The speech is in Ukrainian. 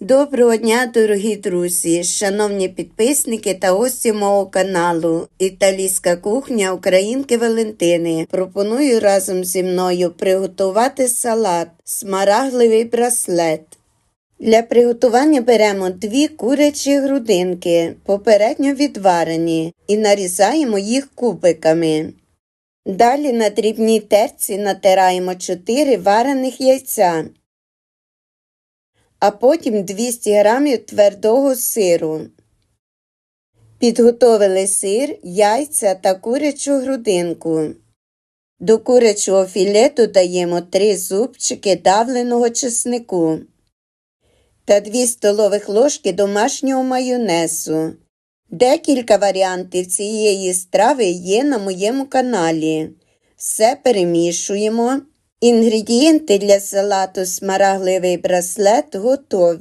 Доброго дня, дорогі друзі, шановні підписники та гості мого каналу Італійська кухня Українки Валентини. Пропоную разом зі мною приготувати салат смарагливий браслет. Для приготування беремо дві курячі грудинки, попередньо відварені, і нарізаємо їх кубиками. Далі на дрібній терці натираємо 4 варених яйця а потім 200 грамів твердого сиру. Підготовили сир, яйця та курячу грудинку. До курячого філе додаємо 3 зубчики давленого чеснику та 2 столових ложки домашнього майонезу. Декілька варіантів цієї страви є на моєму каналі. Все перемішуємо. Інгредієнти для салату смарагливий браслет готові.